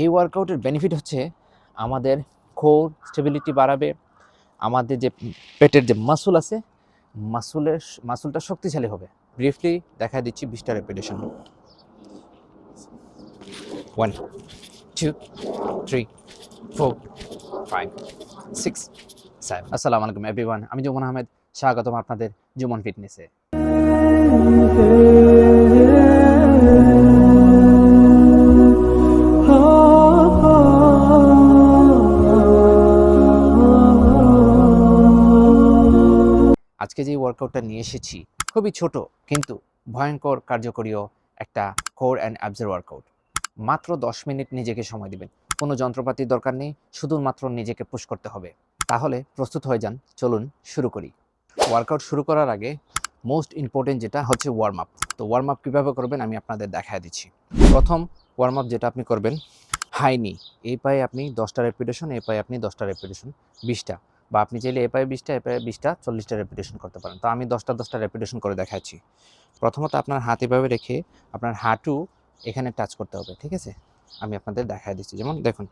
এই ওয়ার্কআউটের বেনিফিট হচ্ছে আমাদের কোর স্টেবিলিটি বাড়াবে, আমাদের যে পেটের যে মাসুল আছে মাসুলের মাসুলটা শক্তিশালী হবে। ব্রিফলি দেখা দিচ্ছি বিশটা repetition one two three four five six seven আসসালামু আলাইকুম এভরিওয়ান আমি জুমন আহমেদ। স্বাগতম আপনাদের জুমন ফিটনেসে আজকে যে ওয়ার্কআউটটা নিয়ে এসেছি, খুবই ছোট কিন্তু ভয়ঙ্কর কার্যকরীয় একটা কোর অ্যান্ড অ্যাবজের ওয়ার্কআউট মাত্র দশ মিনিট নিজেকে সময় দিবেন। কোনো যন্ত্রপাতির দরকার নেই, শুধুমাত্র নিজেকে পুশ করতে হবে। তাহলে প্রস্তুত হয়ে যান, চলুন শুরু করি। ওয়ার্কআউট শুরু করার আগে মোস্ট ইম্পর্টেন্ট যেটা হচ্ছে ওয়ার্ম আপ তো ওয়ার্ম আপ কীভাবে করবেন আমি আপনাদের দেখায় দিচ্ছি। প্রথম ওয়ার্ম আপ যেটা আপনি করবেন হাইনি এই পায়ে আপনি দশটা রেপিটেশন এই পায়ে আপনি দশটা রেপিটেশন বিশটা। বা আপনি চাইলে এ পায়ে বিশটা, এ পায়ে বিশটা, চল্লিশটা রেপিটেশন করতে পারেন। তো আমি দশটা দশটা রেপিটেশন করে দেখাচ্ছি। প্রথমত আপনার হাত এভাবে রেখে আপনার হাঁটু এখানে টাচ করতে হবে, ঠিক আছে? আমি আপনাদের দেখায় দিচ্ছি। যেমন দেখুন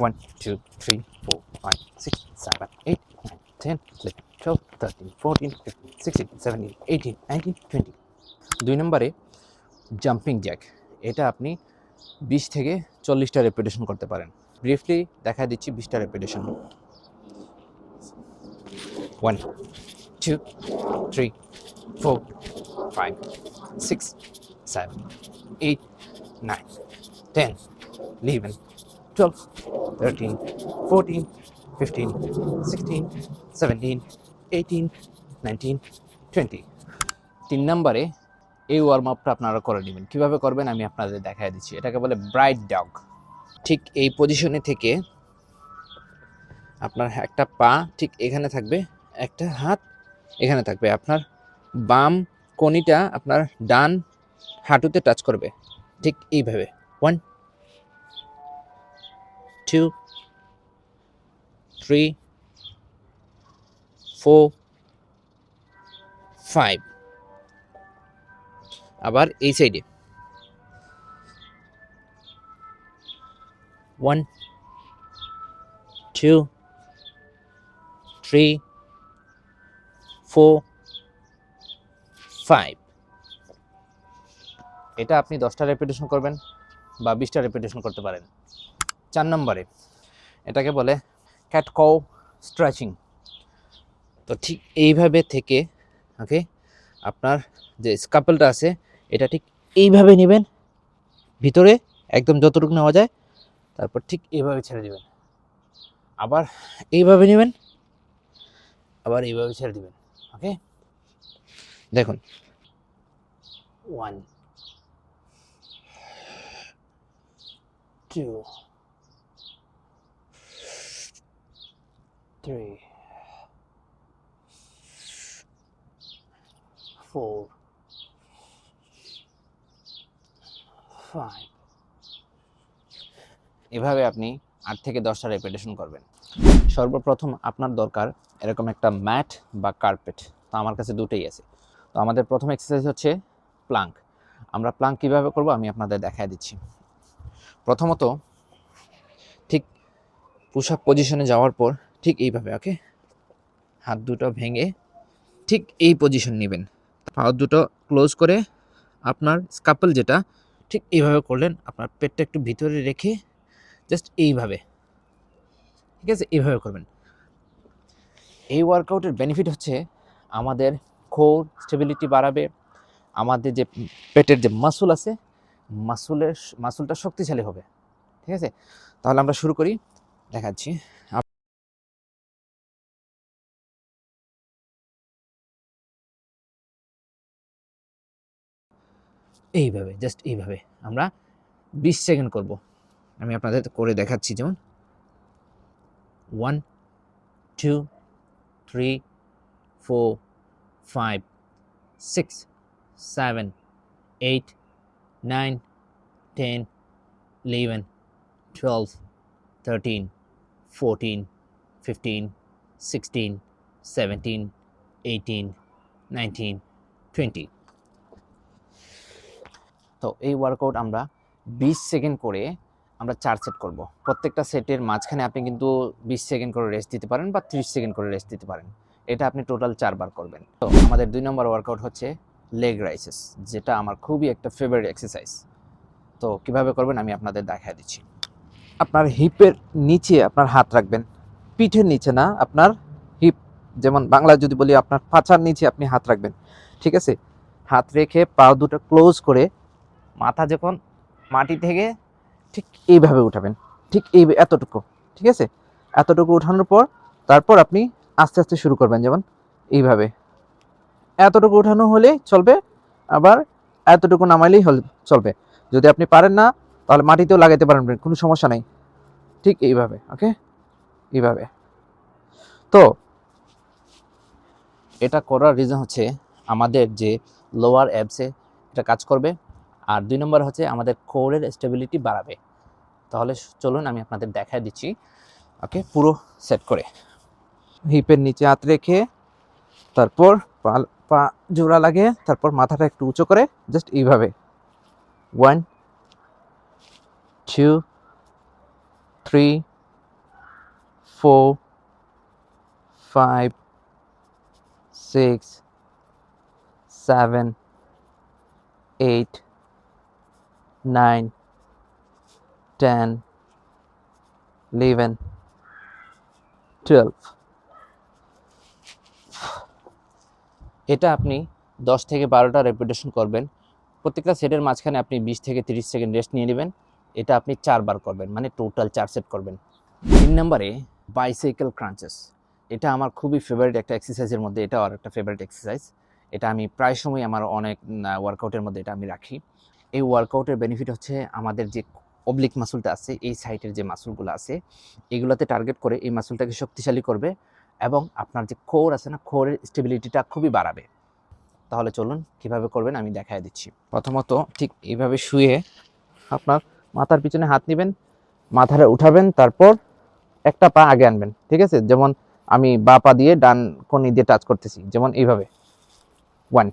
one two three four five six seven eight nine ten eleven twelve thirteen fourteen fifteen sixteen seventeen eighteen nineteen twenty দুই নম্বরে জাম্পিং জ্যাক এটা আপনি বিশ থেকে চল্লিশটা রেপিটেশন করতে পারেন। ব্রিফলি দেখা দিচ্ছি বিশটা repetition one two three four five six seven eight nine ten eleven twelve thirteen fourteen fifteen sixteen seventeen eighteen nineteen twenty তিন নম্বরে এই ওয়ার্ম আপটা আপনারা করে নেবেন। কীভাবে করবেন আমি আপনাদের দেখাই দিচ্ছি। এটাকে বলে ব্রাইট ডগ ঠিক এই পজিশনে থেকে আপনার একটা পা ঠিক এখানে থাকবে। একটা হাত এখানে থাকবে। আপনার বাম কনিটা আপনার ডান হাঁটুতে টাচ করবে। ঠিক এইভাবে। One two three four five আবার এই সাইডে one two three four five এটা আপনি দশটা রেপিটেশন করবেন বা বিশটা রেপিটেশন করতে পারেন। চার নম্বরে এটাকে বলে ক্যাটকও স্ট্রেচিং তো ঠিক এইভাবে থেকে ওকে আপনার যে স্কাপলটা আছে, এটা ঠিক এইভাবে নেবেন, ভিতরে একদম যতটুকু নেওয়া যায়, তারপর ঠিক এইভাবে ছেড়ে দিবেন। আবার এইভাবে নেবেন, আবার এইভাবে ছেড়ে দিবেন। ওকে? দেখুন। One two three four, five. এভাবে আপনি আট থেকে দশটা রেপিটেশন করবেন। সর্বপ্রথম আপনার দরকার এরকম একটা ম্যাট বা কার্পেট। তো আমার কাছে দুটোই আছে। তো আমাদের প্রথম এক্সারসাইজ হচ্ছে প্লাঙ্ক আমরা প্লাঙ্ক কীভাবে করব আমি আপনাদের দেখায় দিচ্ছি। প্রথমত ঠিক পুশ আপ পজিশনে যাওয়ার পর ঠিক এইভাবে ওকে হাত দুটো ভেঙে ঠিক এই পজিশন নেবেন। পা দুটো ক্লোজ করে আপনার স্কাপল যেটা ঠিক এইভাবে করলেন, আপনার পেটটা একটু ভিতরে রেখে জাস্ট এইভাবে। ঠিক আছে? এইভাবে করবেন। এই ওয়ার্কআউটের বেনিফিট হচ্ছে আমাদের কোর স্টেবিলিটি বাড়াবে, আমাদের যে পেটের যে মাসুল আছে মাসুলের মাসুলটা শক্তিশালী হবে। ঠিক আছে? তাহলে আমরা শুরু করি, দেখাচ্ছি। এইভাবে জাস্ট এইভাবে আমরা বিশ সেকেন্ড করব। আমি আপনাদের করে দেখাচ্ছি, যেমন one two three four five six seven eight nine ten eleven twelve thirteen fourteen fifteen sixteen seventeen eighteen nineteen twenty তো এই ওয়ার্কআউট আমরা বিশ সেকেন্ড করে আমরা চার সেট করব। প্রত্যেকটা সেটের মাঝখানে আপনি কিন্তু বিশ সেকেন্ড করে রেস্ট দিতে পারেন বা ত্রিশ সেকেন্ড করে রেস্ট দিতে পারেন। এটা আপনি টোটাল চারবার করবেন। তো আমাদের দুই নম্বর ওয়ার্কআউট হচ্ছে লেগ রাইসেস যেটা আমার খুবই একটা ফেভারিট এক্সারসাইজ তো কীভাবে করবেন আমি আপনাদের দেখায় দিচ্ছি। আপনার হিপের নিচে আপনার হাত রাখবেন। পিঠের নিচে না, আপনার হিপ যেমন বাংলা যদি বলি আপনার পাছার নিচে আপনি হাত রাখবেন। ঠিক আছে? হাত রেখে পা দুটো ক্লোজ করে মাথা যখন মাটি থেকে ঠিক এইভাবে উঠাবেন। ঠিক এই এতটুকু, ঠিক আছে? এতটুকু উঠানোর পর, তারপর আপনি আস্তে আস্তে শুরু করবেন যেমন এইভাবে। এতটুকু উঠানো হলে চলবে, আবার এতটুকু নামাইলেই হল, চলবে। যদি আপনি পারেন না, তাহলে মাটিতেও লাগাইতে পারেন, কোনো সমস্যা নেই। ঠিক এইভাবে, ওকে? এইভাবে। তো, এটা করার রিজন হচ্ছে আমাদের যে লোয়ার অ্যাপসে এটা কাজ করবে আর দুই নম্বর হচ্ছে আমাদের কোরের স্টেবিলিটি বাড়াবে। তাহলে চলুন আমি আপনাদের দেখায় দিচ্ছি। ওকে, পুরো সেট করে। হিপের নিচে হাত রেখে তারপর পা পা জোড়া লাগে তারপর মাথাটা একটু উঁচু করে জাস্ট এইভাবে। One two three four five six seven eight nine ten eleven twelve এটা আপনি দশ থেকে বারোটা রেপুটেশন করবেন। প্রত্যেকটা সেটের মাঝখানে আপনি বিশ থেকে তিরিশ সেকেন্ড রেস্ট নিয়ে নেবেন। এটা আপনি চারবার করবেন মানে টোটাল চার সেট করবেন। তিন নম্বরে বাইসাইকেল ক্রাঞ্চেস এটা আমার খুবই ফেভারিট একটা এক্সারসাইজের মধ্যে এটা আর একটা ফেভারিট এক্সারসাইজ এটা আমি প্রায় সময় আমার অনেক ওয়ার্কআউটের মধ্যে এটা আমি রাখি। এই ওয়ার্কআউটের বেনিফিট হচ্ছে আমাদের যে অবলিক মাসুলটা আছে, এই সাইডের যে মাসুলগুলো আছে, এগুলোতে টার্গেট করে এই মাসুলটাকে শক্তিশালী করবে এবং আপনার যে কোর আছে না কোরের স্টেবিলিটিটা খুবই বাড়াবে। তাহলে চলুন কীভাবে করবেন আমি দেখায় দিচ্ছি। প্রথমত ঠিক এইভাবে শুয়ে আপনার মাথার পিছনে হাত নেবেন, মাথাটা উঠাবেন, তারপর একটা পা আগে আনবেন, ঠিক আছে? যেমন আমি বা পা দিয়ে ডান কোনি দিয়ে টাচ করতেছি, যেমন এইভাবে। One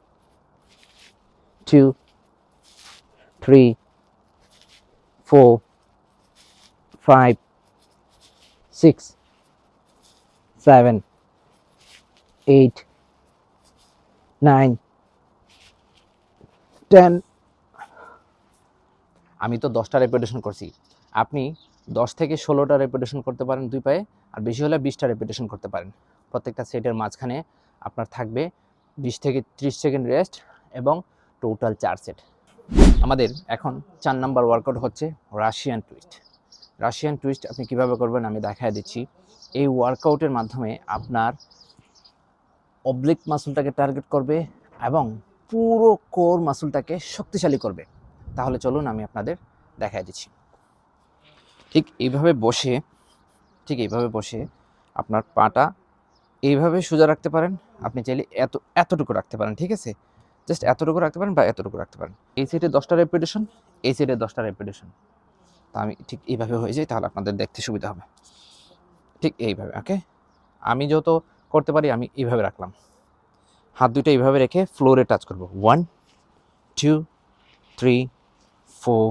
two three four five six seven eight nine ten আমি তো দশটা রেপুটেশন করছি। আপনি দশ থেকে ষোলোটা রেপুটেশন করতে পারেন দুই পায়ে, আর বেশি হলে বিশটা রেপুটেশন করতে পারেন। প্রত্যেকটা সেটের মাঝখানে আপনার থাকবে বিশ থেকে ত্রিশ সেকেন্ড রেস্ট এবং টোটাল চার সেট আমাদের এখন চার নাম্বার ওয়ার্কআউট হচ্ছে রাশিয়ান টুইস্ট। রাশিয়ান টুইস্ট আপনি কীভাবে করবেন আমি দেখায় দিচ্ছি। এই ওয়ার্কআউটের মাধ্যমে আপনার অবলিক মাসুলটাকে টার্গেট করবে এবং পুরো কোর মাসুলটাকে শক্তিশালী করবে। তাহলে চলুন আমি আপনাদের দেখায় দিচ্ছি। ঠিক এইভাবে বসে, ঠিক এইভাবে বসে আপনার পাটা এইভাবে সোজা রাখতে পারেন। আপনি চাইলে এত, এতটুকু রাখতে পারেন, ঠিক আছে? জাস্ট এতটুকু রাখতে পারেন বা এতটুকু রাখতে পারেন। এই সাইডে দশটা রেপুটেশন এই সাইডে দশটা রেপুটেশন তা আমি ঠিক এইভাবে হয়ে যাই তাহলে আপনাদের দেখতে সুবিধা হবে। ঠিক এইভাবে ওকে আমি যত করতে পারি আমি এইভাবে রাখলাম। হাত দুটো এইভাবে রেখে ফ্লোরে টাচ করব। One two three four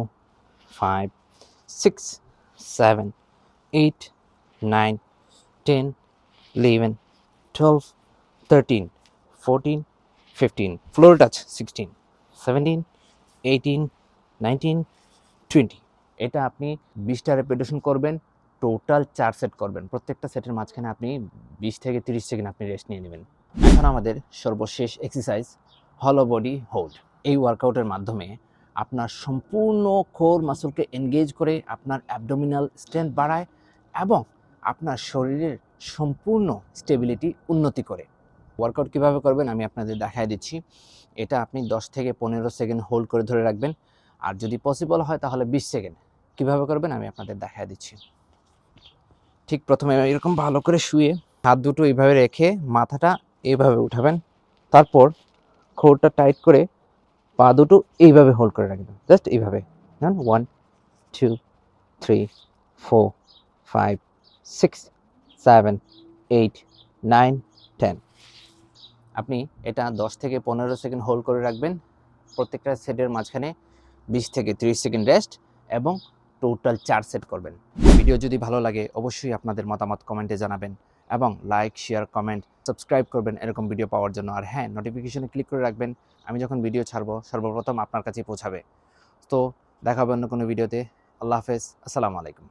five six seven eight nine ten eleven, twelve, thirteen, fourteen, fifteen. Floor touch sixteen, seventeen, eighteen, nineteen, twenty. এটা আপনি বিশটা রেপিটেশন করবেন টোটাল চার সেট করবেন প্রত্যেকটা সেটের মাঝখানে আপনি বিশ থেকে তিরিশ সেকেন্ড আপনি রেস্ট নিয়ে নেবেন এখন আমাদের সর্বশেষ এক্সারসাইজ হলো বডি হোল্ড এই ওয়ার্কআউটের মাধ্যমে আপনার সম্পূর্ণ কোর মাসলকে এনগেজ করে আপনার অ্যাবডোমিনাল স্ট্রেংথ বাড়ায় এবং আপনার শরীরের সম্পূর্ণ স্টেবিলিটি উন্নতি করে ওয়ার্কআউট কীভাবে করবেন আমি আপনাদের দেখায় দিচ্ছি। এটা আপনি 10 থেকে পনেরো সেকেন্ড হোল্ড করে ধরে রাখবেন। আর যদি পসিবল হয় তাহলে বিশ সেকেন্ড। কীভাবে করবেন আমি আপনাদের দেখায় দিচ্ছি। ঠিক প্রথমে এরকম ভালো করে শুয়ে হাত দুটো এইভাবে রেখে মাথাটা এইভাবে উঠাবেন। তারপর খোরটা টাইট করে পা দুটো এইভাবে হোল্ড করে রাখবেন। জাস্ট এইভাবে। One two three four five six seven eight nine ten আপনি এটা দশ থেকে পনেরো সেকেন্ড হোল্ড করে রাখবেন। প্রত্যেকটা সেটের মাঝখানে বিশ থেকে ত্রিশ সেকেন্ড রেস্ট এবং টোটাল চার সেট করবেন। ভিডিও যদি ভালো লাগে, অবশ্যই আপনাদের মতামত কমেন্টে জানাবেন এবং লাইক, শেয়ার, কমেন্ট, সাবস্ক্রাইব করবেন এরকম ভিডিও পাওয়ার জন্য। আর হ্যাঁ নোটিফিকেশনে ক্লিক করে রাখবেন। আমি যখন ভিডিও ছাড়বো, সর্বপ্রথম আপনার কাছে পৌঁছাবে। তো দেখা হবে অন্য কোনো ভিডিওতে আল্লাহ হাফেজ। আসসালামু আলাইকুম।